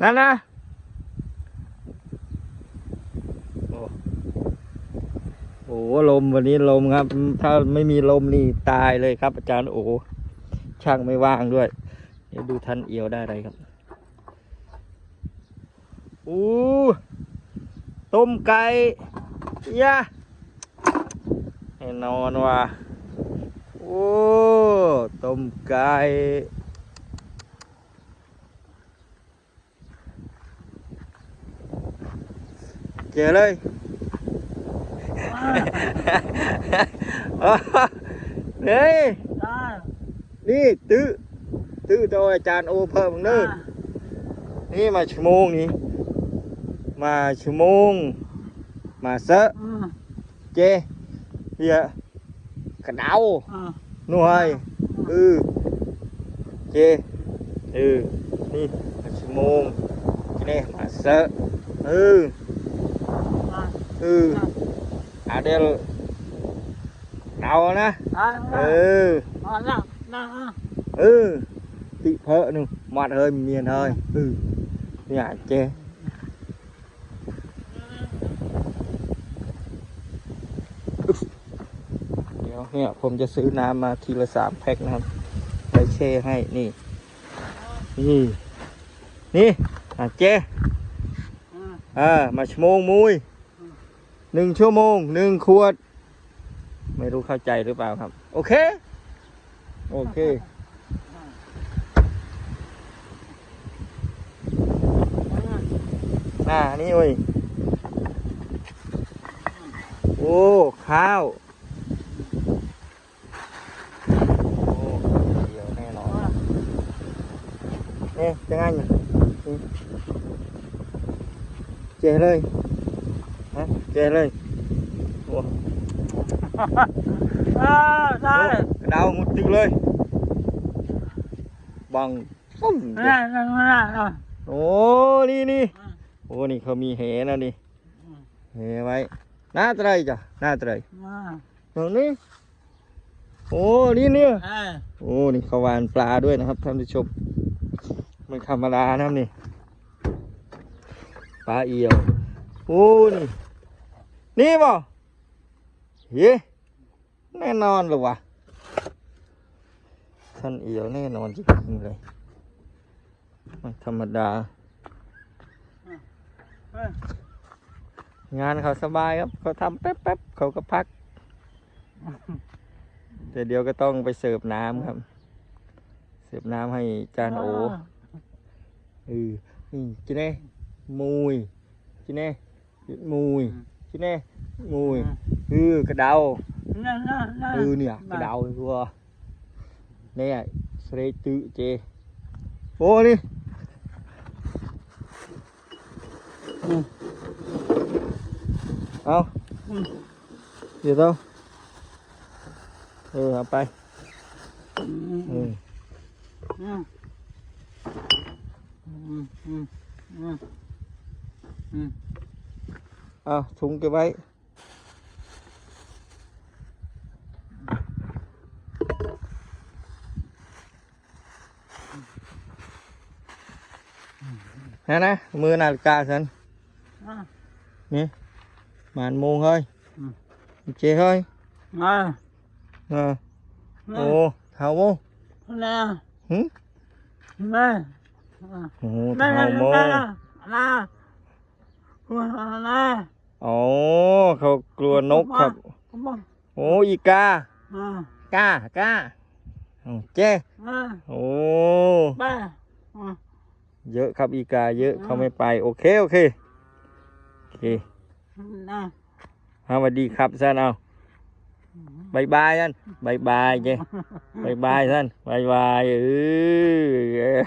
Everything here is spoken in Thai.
นั่นนะโอ้โอ้ลมวันนี้ลมครับ ถ้าไม่มีลมนี่ตายเลยครับ อาจารย์โอ้ช่างไม่ว่างด้วย เดี๋ยวดูทันเอียวได้ไรครับอู้ต้มไก่ยะแน่นอนว่ะโอ้ต้มไก่ เจอเลยเฮ้ยได้นี่ตื้อตื้อโดยอาจารย์โอเพิ่มเนอนี่มาชั่วโมงนี้ มาชั่วโมง มา เซอะอืมเจเฮียกระเดาอ่าหน่วยเออเจเออนี่มาชั่วโมงนี่มาเซอะเอออ่าเอออาเดลเดานะอ่าเอออ่านั่งนั่งอะ ừ bị phở nè mặt hơi miền hơi ừ nhà chê เดี๋ยวเนี่ยผมจะซื้อน้ำมาทีละสามแพ็คนะครับไปแช่ให้นี่ นี่ นี่อะเจอืมอ่ามาชั่วโมงมุย หนึ่งชั่วโมงหนึ่งขวด ไม่รู้เข้าใจหรือเปล่าครับ โอเค โอเค อ่า นี่เว้ย โอ้ ข้าวโอ้เดี๋ยวแน่นอนนี่จะง่ายเจเลย เจเลยโอ้อ่าได้กระดาวหมดตึกเลยบังปุ้มเดี๋ยวนั่งนั่งนั่งอะโอ้นี่นี่โอ้นี่เขามีเหนะนี่เหไว้หน้าตรายจ้ะหน้าตรายอ่าตรงนี้โอ้นี่เนี่ยเอ้ยโอ้นี่เขาวานปลาด้วยนะครับท่านผู้ชมไม่ธรรมดานะครับนี่ปลาเอียวโอ้นี่ นี่บ่เฮ้แน่นอนเลยวะท่านเอียวแน่นอนจริงๆเลยไม่ธรรมดาเอ้ยงานเขาสบายครับ เขาทำแป๊บๆเขาก็พัก แต่เดี๋ยวก็ต้องไปเสิร์ฟน้ำครับ เสิร์ฟน้ำให้จานโอเออนี่จิเน่มุยจิเน่มุยจิเน่มุยเออกระเดานั่งนั่งนั่งเออเนี่ยกระเดาทัวเนี่ย สเรตุเจโอ้นี่เอาเดี๋ยวต้องเออเอาไปอืมเออื มออืมอืมอืมอืมอืมเอาถุงเก็บไว้ nè nè mưa nào cả sân อะ màn môn thôi Ừ. chê thôi อ่า à. นั่ง ồ thảo vô นั่งหึนั่ง ồ นั่ง thảo นั่ง mô นั่งนั่งหัวนั่ง ồ เขากลั วนกครับก็บอกโอ้อีกาอ่ากากาอ๋อเจ้อ่าโอ้บ้าอ่าเยอะครับอีกา เยอะเขาไม่ไปโอเคโอเคโอเคนั่งเอาสวัสดีครับท่านเอาบายบายท่านบายบายเจ้บายบายท่านบายบายเออ